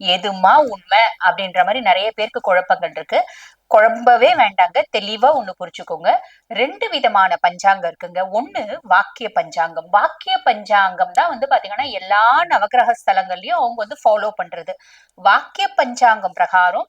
எதுமா உண்மை அப்படின்ற மாதிரி நிறைய பேருக்கு குழப்பங்கள் இருக்கு. குழம்பவே வேண்டாங்க. தெளிவா ஒண்ணு புரிச்சுக்கோங்க ரெண்டு விதமான பஞ்சாங்கம் இருக்குங்க. ஒண்ணு வாக்கிய பஞ்சாங்கம். வாக்கிய பஞ்சாங்கம் தான் வந்து பாத்தீங்கன்னா எல்லா நவகிரக ஸ்தலங்கள்லயும் அவங்க வந்து ஃபாலோ பண்றது. வாக்கிய பஞ்சாங்கம் பிரகாரம்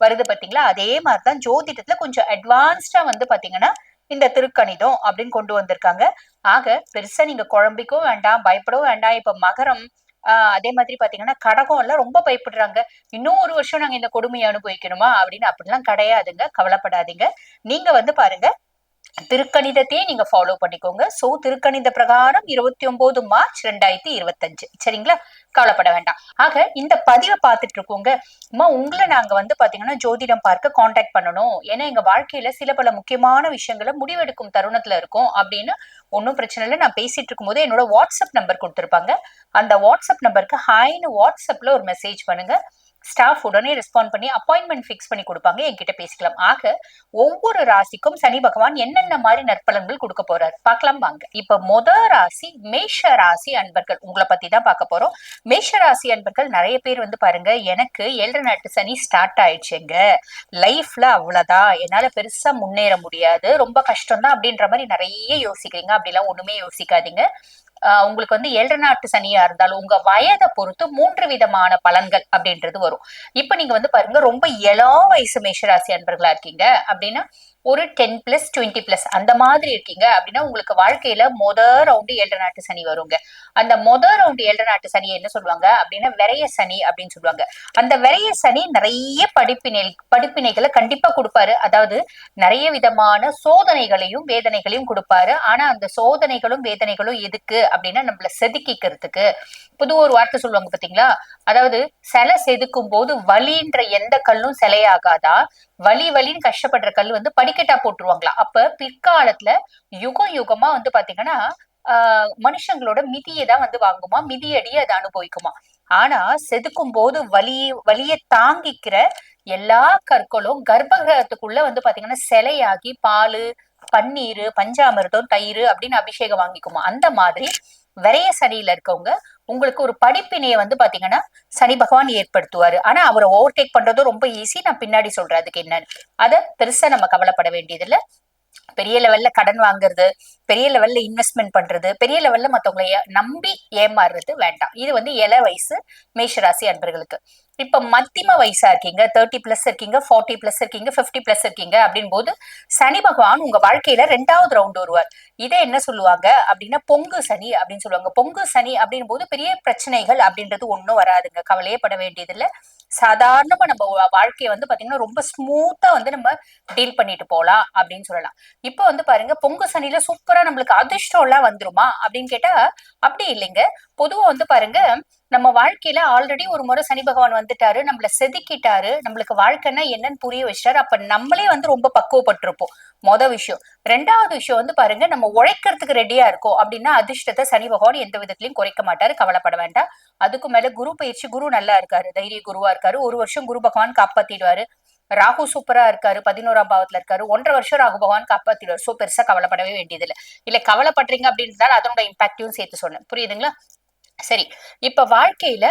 வருது பாத்தீங்களா? அதே மாதிரிதான் ஜோதிடத்துல கொஞ்சம் அட்வான்ஸ்டா வந்து பாத்தீங்கன்னா இந்த திருக்கணிதம் அப்படின்னு கொண்டு வந்திருக்காங்க. ஆக பெருசா நீங்க குழம்பிக்கவும் வேண்டாம் பயப்படவும் வேண்டாம். இப்ப மகரம் ஆஹ் அதே மாதிரி பாத்தீங்கன்னா கடகம் எல்லாம் ரொம்ப பயப்படுறாங்க. இன்னும் ஒரு வருஷம் நாங்க இந்த கொடுமையை அனுபவிக்கணுமா அப்படின்னு அப்படிலாம் கிடையாதுங்க. கவலைப்படாதீங்க. நீங்க வந்து பாருங்க திருக்கணிதத்தையே நீங்க ஃபாலோ பண்ணிக்கோங்க. சோ திருக்கணித பிரகாரம் இருபத்தி ஒன்பது மார்ச் ரெண்டாயிரத்தி இருபத்தஞ்சு. சரிங்களா? கவலைப்பட வேண்டாம். ஆக இந்த பதிவை பார்த்துட்டு இருக்கோங்க. அம்மா உங்களை நாங்க வந்து பாத்தீங்கன்னா ஜோதிடம் பார்க்க காண்டாக்ட் பண்ணணும். ஏன்னா எங்க வாழ்க்கையில சில பல முக்கியமான விஷயங்களை முடிவெடுக்கும் தருணத்துல இருக்கும். அப்படின்னு ஒன்றும் பிரச்சனை இல்லை. நான் பேசிட்டு இருக்கும்போது என்னோட வாட்ஸ்அப் நம்பர் கொடுத்துருப்பாங்க. அந்த வாட்ஸ்அப் நம்பருக்கு ஹாய்னு வாட்ஸ்அப்ல ஒரு மெசேஜ் பண்ணுங்க. ஸ்டாஃப் உடனே ரெஸ்பாண்ட் பண்ணி அப்பாயின்மெண்ட் ஃபிக்ஸ் பண்ணி கொடுப்பாங்க. என்கிட்ட பேசிக்கலாம். ஆக ஒவ்வொரு ராசிக்கும் சனி பகவான் என்னென்ன மாதிரி நற்பலன்கள் கொடுக்க போறாரு? பார்க்கலாம் வாங்க. இப்ப முத ராசி மேஷ ராசி அன்பர்கள். உங்களை பத்தி தான் பார்க்க போறோம். மேஷ ராசி அன்பர்கள் நிறைய பேர் வந்து பாருங்க எனக்கு ஏழரை நாட்டு சனி ஸ்டார்ட் ஆயிடுச்சுங்க. லைஃப்ல அவ்வளவுதான். என்னால பெருசா முன்னேற முடியாது. ரொம்ப கஷ்டம் தான் அப்படின்ற மாதிரி நிறைய யோசிக்கிறீங்க. அப்படிலாம் ஒண்ணுமே யோசிக்காதீங்க. உங்களுக்கு வந்து ஏழரை நாட்டு சனியா இருந்தாலும் உங்க வயதை பொறுத்து மூன்று விதமான பலன்கள் அப்படின்றது வரும். இப்ப நீங்க வந்து பாருங்க ரொம்ப இளம் வயசு மேஷராசி அன்பர்களா இருக்கீங்க அப்படின்னா ஒரு டென் பிளஸ் டுவெண்ட்டி பிளஸ் அந்த மாதிரி இருக்கீங்க அப்படின்னா உங்களுக்கு வாழ்க்கையில மொத ரவுண்டு ஏழு நாட்டு சனி வருங்க. அந்த மொத ரவுண்டு ஏழு நாட்டு சனி என்ன சொல்லுவாங்க அப்படின்னா விரைய சனி அப்படின்னு சொல்லுவாங்க. அந்த விரைய சனி நிறைய படிப்பினை படிப்பினைகளை கண்டிப்பா கொடுப்பாரு. அதாவது நிறைய விதமான சோதனைகளையும் வேதனைகளையும் கொடுப்பாரு. ஆனா அந்த சோதனைகளும் வேதனைகளும் எதுக்கு அப்படின்னா நம்மள செதுக்கிக்கிறதுக்கு. புது ஒரு வார்த்தை சொல்லுவாங்க பாத்தீங்களா? அதாவது சிலை செதுக்கும் போது வலின்ற எந்த கல்லும் சிலையாகாதா? வலி வலின்னு கஷ்டப்படுற கல் வந்து படிக்கட்டா போட்டுருவாங்களா? அப்ப பிற்காலத்துல யுகம் யுகமா வந்து பாத்தீங்கன்னா ஆஹ் மனுஷங்களோட மிதியை தான் வந்து வாங்குமா? மிதியடி அதை அனுபவிக்குமா? ஆனா செதுக்கும் போது வலி வலியை தாங்கிக்கிற எல்லா கற்களும் கர்ப்பகிரகத்துக்குள்ள வந்து பாத்தீங்கன்னா சிலையாகி பால் பன்னீர் பஞ்சாமிர்தம் தயிர் அப்படின்னு அபிஷேகம் வாங்கிக்குமா? அந்த மாதிரி விரைய சனியில இருக்கவங்க உங்களுக்கு ஒரு படிப்பினையை வந்து பாத்தீங்கன்னா சனி பகவான் ஏற்படுத்துவாரு. ஆனா அவரை ஓவர்டேக் பண்றதும் ரொம்ப ஈஸி நான் பின்னாடி சொல்றேன் அதுக்கு என்னன்னு. அத பெருசா நம்ம கவலைப்பட வேண்டியது இல்ல பெரிய லெவல்ல கடன் வாங்குறது பெரிய லெவல்ல இன்வெஸ்ட்மெண்ட் பண்றது பெரிய லெவல்ல மத்தவங்களை நம்பி ஏமாறுறது வேண்டாம். இது வந்து இள வயசு மேஷராசி அன்பர்களுக்கு. இப்ப மத்தியம வயசா இருக்கீங்க தேர்ட்டி பிளஸ் இருக்கீங்க ஃபார்ட்டி பிளஸ் இருக்கீங்க பிப்டி பிளஸ் இருக்கீங்க அப்படின் போது சனி பகவான் உங்க வாழ்க்கையில ரெண்டாவது ரவுண்ட் வருவார். இதை என்ன சொல்லுவாங்க? அப்படின்னா பொங்கு சனி அப்படின்னு சொல்லுவாங்க. பொங்கு சனி அப்படின் போது பெரிய பிரச்சனைகள் அப்படின்றது ஒண்ணும் வராதுங்க. கவலையே பட வேண்டியது சாதாரணமா நம்ம வாழ்க்கையை வந்து பாத்தீங்கன்னா ரொம்ப ஸ்மூத்தா வந்து நம்ம டீல் பண்ணிட்டு போலாம் அப்படின்னு சொல்லலாம். இப்போ வந்து பாருங்க பொங்கு சனியில சூப்பரா நம்மளுக்கு அதிர்ஷ்டம் எல்லாம் வந்துருமா அப்படின்னு கேட்டா அப்படி இல்லைங்க. பொதுவா வந்து பாருங்க நம்ம வாழ்க்கையில ஆல்ரெடி ஒரு முறை சனி பகவான் வந்துட்டாரு நம்மள செதுக்கிட்டாரு நம்மளுக்கு வாழ்க்கைன்னா என்னன்னு புரிய வச்சிட்டாரு அப்ப நம்மளே வந்து ரொம்ப பக்குவப்பட்டிருப்போம். மொத விஷயம். ரெண்டாவது விஷயம் வந்து பாருங்க நம்ம உழைக்கிறதுக்கு ரெடியா இருக்கோம் அப்படின்னா அதிர்ஷ்டத்தை சனி பகவான் எந்த விதத்திலையும் குறைக்க மாட்டாரு கவலைப்பட வேண்டாம். அதுக்கு மேல குரு பயிற்சி குரு நல்லா இருக்காரு தைரிய குருவா இருக்காரு. ஒரு வருஷம் குரு பகவான் காப்பாத்திடுவாரு. ராகு சூப்பரா இருக்காரு பதினோராம் பாவத்துல இருக்காரு. ஒன்றரை வருஷம் ராகு பகவான் காப்பாத்திடுவார். சோ பெருசா கவலைப்படவே வேண்டியதில்லை. இல்ல கவலைப்படுறீங்க அப்படின்றதால அதனோட இம்பாக்டையும் சேர்த்து சொன்னேன். புரியுதுங்களா? சரி. இப்ப வாழ்க்கையில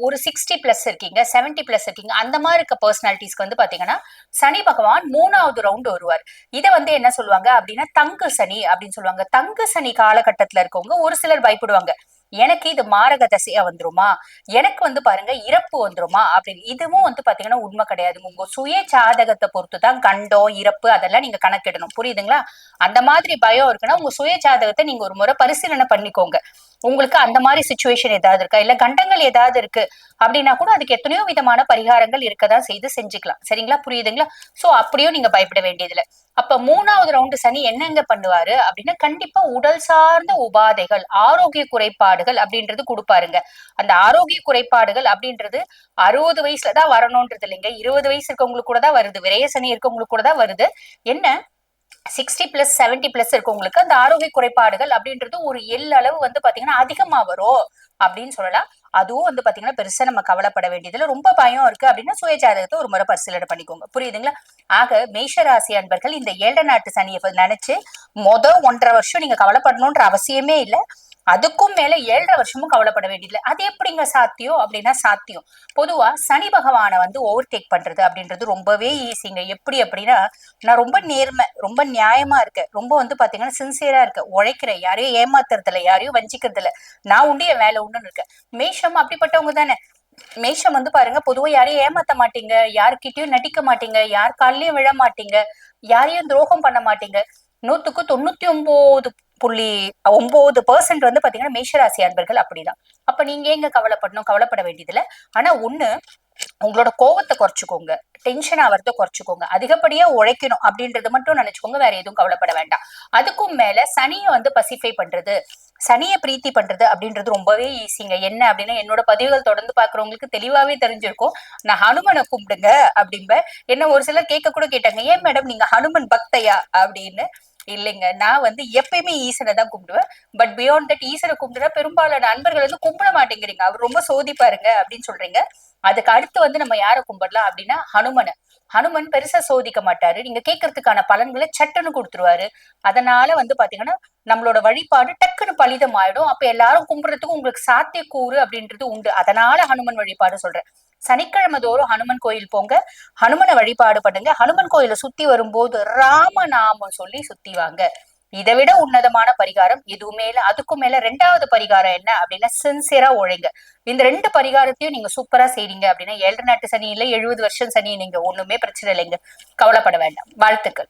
ஒரு சிக்ஸ்டி பிளஸ் இருக்கீங்க செவன்டி பிளஸ் இருக்கீங்க அந்த மாதிரி இருக்க பர்சனாலிட்டிஸ்க்கு வந்து பாத்தீங்கன்னா சனி பகவான் மூணாவது ரவுண்ட் வருவார். இதை வந்து என்ன சொல்லுவாங்க அப்படின்னா தங்கு சனி அப்படின்னு சொல்லுவாங்க. தங்கு சனி காலகட்டத்துல இருக்கவங்க ஒரு சிலர் பயப்படுவாங்க. எனக்கு இது மாரக தசையா வந்துருமா? எனக்கு வந்து பாருங்க இறப்பு வந்துருமா? அப்படின்னு. இதுவும் வந்து பாத்தீங்கன்னா உண்மை கிடையாது. உங்க சுய ஜாதகத்தை பொறுத்து தான் கண்டம் இறப்பு அதெல்லாம் நீங்க கணக்கிடணும். புரியுதுங்களா? அந்த மாதிரி பயம் இருக்குன்னா உங்க சுய ஜாதகத்தை நீங்க ஒரு முறை பரிசீலனை பண்ணிக்கோங்க. உங்களுக்கு அந்த மாதிரி சுச்சுவேஷன் ஏதாவது இருக்கா? இல்ல கண்டங்கள் ஏதாவது இருக்கு? அப்படின்னா கூட அதுக்கு எத்தனையோ விதமான பரிகாரங்கள் இருக்கதான் செய்து செஞ்சுக்கலாம். சரிங்களா? புரியுதுங்களா? சோ அப்படியும் நீங்க பயப்பட வேண்டியதுல அப்ப மூணாவது ரவுண்டு சனி என்னங்க பண்ணுவாரு? அப்படின்னா கண்டிப்பா உடல் சார்ந்த உபாதைகள் ஆரோக்கிய குறைபாடுகள் அப்படின்றது கொடுப்பாருங்க. அந்த ஆரோக்கிய குறைபாடுகள் அப்படின்றது அறுபது வயசுல தான் வரணும்ன்றது இல்லைங்க இருபது வயசு இருக்கவங்களுக்கு கூட தான் வருது. விரைய சனி இருக்கவங்களுக்கு கூட தான் வருது. என்ன? சிக்ஸ்டி பிளஸ் செவன்டி பிளஸ் இருக்கவங்களுக்கு அந்த ஆரோக்கிய குறைபாடுகள் அப்படின்றது ஒரு எல் அளவு வந்து பாத்தீங்கன்னா அதிகமா வரும் அப்படின்னு சொல்லலாம். அதுவும் வந்து பாத்தீங்கன்னா பெருசா நம்ம கவலைப்பட வேண்டியதுல ரொம்ப பயம் இருக்கு அப்படின்னா சுயஜாதகத்தை ஒரு முறை பரிசீலனை பண்ணிக்கோங்க. புரியுதுங்களா? ஆக மேஷராசி அன்பர்கள் இந்த ஏழை நாட்டு சனியை நினைச்சு மொதல் ஒன்றரை வருஷம் நீங்க கவலைப்படணும்ன்ற அவசியமே இல்லை. அதுக்கும் மேல ஏழரை வருஷமும் கவலைப்பட வேண்டியதில்லை. அது எப்படிங்க சாத்தியம்? அப்படின்னா சாத்தியம். பொதுவா சனி பகவானை வந்து ஓவர்டேக் பண்றது அப்படின்றது ரொம்பவே ஈஸிங்க எப்படி அப்படின்னா நான் ரொம்ப நேர்மை ரொம்ப நியாயமா இருக்கேன். ரொம்ப வந்து பாத்தீங்கன்னா சின்சியரா இருக்கேன். உழைக்கிறேன். யாரையும் ஏமாத்துறது இல்லை யாரையும் வஞ்சிக்கிறது இல்ல நான் உண்டு என் வேலை உண்டுன்னு இருக்கேன். மேஷம் அப்படிப்பட்டவங்க தானே. மேஷம் வந்து பாருங்க பொதுவா யாரையும் ஏமாத்த மாட்டீங்க. யாருக்கிட்டயும் நடிக்க மாட்டீங்க. யார் கால்லயும் விழ மாட்டீங்க. யாரையும் துரோகம் பண்ண மாட்டீங்க. நூத்துக்கு தொண்ணூத்தி ஒன்பது புள்ளி ஒன்பது பர்சன்ட் வந்து பாத்தீங்கன்னா மேஷராசி அன்பர்கள் அப்படிதான். அப்ப நீங்க எங்க கவலைப்படணும்? கவலைப்பட வேண்டியதுல ஆனா ஒண்ணு உங்களோட கோவத்தை குறைச்சிக்கோங்க. டென்ஷன் ஆகிறத குறைச்சிக்கோங்க. அதிகப்படியா உழைக்கணும் அப்படின்றது மட்டும் நினைச்சுக்கோங்க. வேற எதுவும் கவலைப்பட வேண்டாம். அதுக்கும் மேல சனியை வந்து பசிஃபை பண்றது சனியை பிரீத்தி பண்றது அப்படின்றது ரொம்பவே ஈஸிங்க என்ன அப்படின்னா என்னோட பதிவுகள் தொடர்ந்து பாக்குறவங்களுக்கு தெளிவாவே தெரிஞ்சிருக்கும். நான் ஹனுமனை கும்பிடுங்க அப்படிம்ப என்ன ஒரு சிலர் கேட்க கூட கேட்டாங்க ஏன் மேடம் நீங்க ஹனுமன் பக்தையா? அப்படின்னு இல்லைங்க. நான் வந்து எப்பயுமே ஈசனை தான் கும்பிடுவேன். பட் பியாண்ட் தட் ஈசனை கும்பிடுறா பெரும்பாலான அன்பர்கள் வந்து கும்பிட மாட்டேங்கிறீங்க. அவர் ரொம்ப சோதிப்பாருங்க அப்படின்னு சொல்றீங்க. அதுக்கு அடுத்து வந்து நம்ம யாரை கும்பிடலாம் அப்படின்னா ஹனுமனை. ஹனுமன் பெருசா சோதிக்க மாட்டாரு. நீங்க கேட்கறதுக்கான பலன்களை சட்டுன்னு கொடுத்துருவாரு. அதனால வந்து பாத்தீங்கன்னா நம்மளோட வழிபாடு டக்குன்னு பலிதம் ஆயிடும் அப்ப எல்லாரும் கும்பிடுறதுக்கு உங்களுக்கு சாத்தியக்கூறு அப்படின்றது உண்டு. அதனால ஹனுமன் வழிபாடு சொல்றேன். சனிக்கிழமை தோறும் ஹனுமன் கோயில் போங்க. ஹனுமனை வழிபாடு பண்ணுங்க. ஹனுமன் கோயில சுத்தி வரும்போது ராமநாமம் சொல்லி சுத்தி வாங்க. இதை விட உன்னதமான பரிகாரம் எதுவுமே இல்லை. அதுக்கும் மேல ரெண்டாவது பரிகாரம் என்ன அப்படின்னா சின்சியரா உழைங்க. இந்த ரெண்டு பரிகாரத்தையும் நீங்க சூப்பரா செய்றீங்க அப்படின்னா ஏழு நாட்டு சனி இல்லை எழுபது வருஷம் சனி நீங்க ஒண்ணுமே பிரச்சனை இல்லைங்க. கவலைப்பட வேண்டாம். வாழ்த்துக்கள்.